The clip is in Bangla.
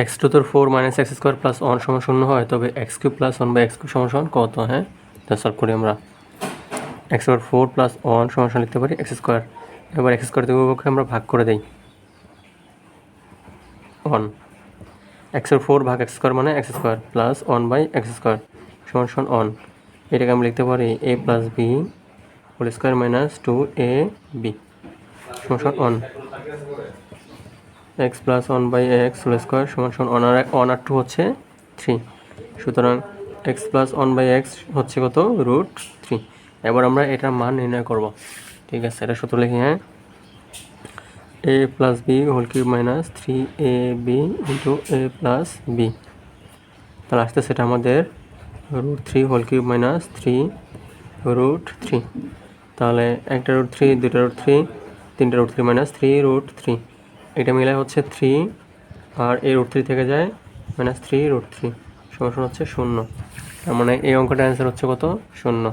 X to the four minus x square plus one সমান শূন্য হয়, তবে x cube plus one by x cube সমান সমান কত হ্যাঁ? তা সলভ করি আমরা। X square four plus one সমান সমান লিখতে পারি এক্স স্কোয়ার এবার এক্স স্কোয়ার থেকে পক্ষে আমরা ভাগ করে দিই। ওয়ান এক্সের ফোর ভাগ এক্স স্কোয়ার মানে x square plus one by x square সমান সমান ওয়ান এটাকে আমি লিখতে পারি a plus b whole square minus two a b সমান সমান one x plus one by x whole square সমান সমান ওয়ান আর ওয়ান আর টু হচ্ছে থ্রি সুতরাং x plus one by x হচ্ছে কত? রুট থ্রি এবার আমরা এটার মান নির্ণয় করব। ঠিক আছে, এটা সূত্র লিখি হ্যাঁ? A plus b whole cube minus three a b into a plus b তাহলে আসতে সেটা আমাদের root three whole cube minus three root three তাহলে একটা রুট থ্রি দুটা রুট থ্রি তিনটা root three minus three root three এটা মিলে হচ্ছে থ্রি আর এ রুট থ্রি থেকে যায় মাইনাস থ্রি রুট থ্রি সমান হচ্ছে শূন্য। তার মানে এই অঙ্কটা অ্যান্সার হচ্ছে কত? শূন্য।